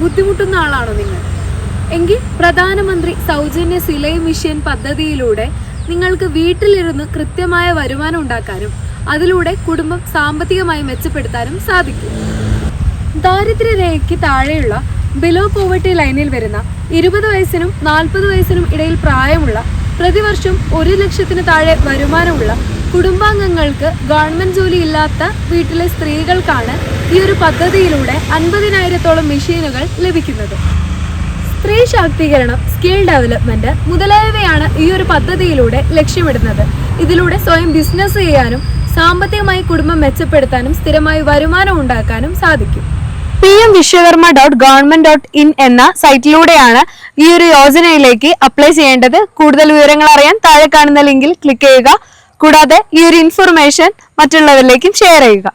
ബുദ്ധിമുട്ടുന്ന ആളാണോ നിങ്ങൾ? എങ്കിൽ പ്രധാനമന്ത്രി സൗജന്യ സിലൈ മിഷൻ പദ്ധതിയിലൂടെ നിങ്ങൾക്ക് വീട്ടിലിരുന്ന് കൃത്യമായ വരുമാനം ഉണ്ടാക്കാനും അതിലൂടെ കുടുംബം സാമ്പത്തികമായി മെച്ചപ്പെടുത്താനും സാധിക്കും. ദാരിദ്ര്യരേഖയ്ക്ക് താഴെയുള്ള ബിലോ പോവർട്ടി ലൈനിൽ വരുന്ന ഇരുപത് വയസ്സിനും നാൽപ്പത് വയസ്സിനും ഇടയിൽ പ്രായമുള്ള പ്രതിവർഷം ഒരു ലക്ഷത്തിന് താഴെ വരുമാനമുള്ള കുടുംബാംഗങ്ങൾക്ക് ഗവൺമെന്റ് ജോലി ഇല്ലാത്ത വീട്ടിലെ സ്ത്രീകൾക്കാണ് ഈ ഒരു പദ്ധതിയിലൂടെ അൻപതിനായിരത്തോളം മെഷീനുകൾ ലഭിക്കുന്നത്. സ്ത്രീ ശാക്തീകരണം സ്കിൽ ഡെവലപ്മെന്റ് മുതലായവയാണ് ഈ ഒരു പദ്ധതിയിലൂടെ ലക്ഷ്യമിടുന്നത്. ഇതിലൂടെ സ്വയം ബിസിനസ് ചെയ്യാനും സാമ്പത്തികമായി കുടുംബം മെച്ചപ്പെടുത്താനും സ്ഥിരമായി വരുമാനം ഉണ്ടാക്കാനും സാധിക്കും. P M Vishwakarma dot government dot in എന്ന സൈറ്റിലൂടെയാണ് ഈ ഒരു യോജനയിലേക്ക് അപ്ലൈ ചെയ്യേണ്ടത്. കൂടുതൽ വിവരങ്ങൾ അറിയാൻ താഴെ കാണുന്ന ലിങ്കിൽ ക്ലിക്ക് ചെയ്യുക. കൂടാതെ ഈ ഒരു ഇൻഫർമേഷൻ മറ്റുള്ളവരിലേക്കും ഷെയർ ചെയ്യുക.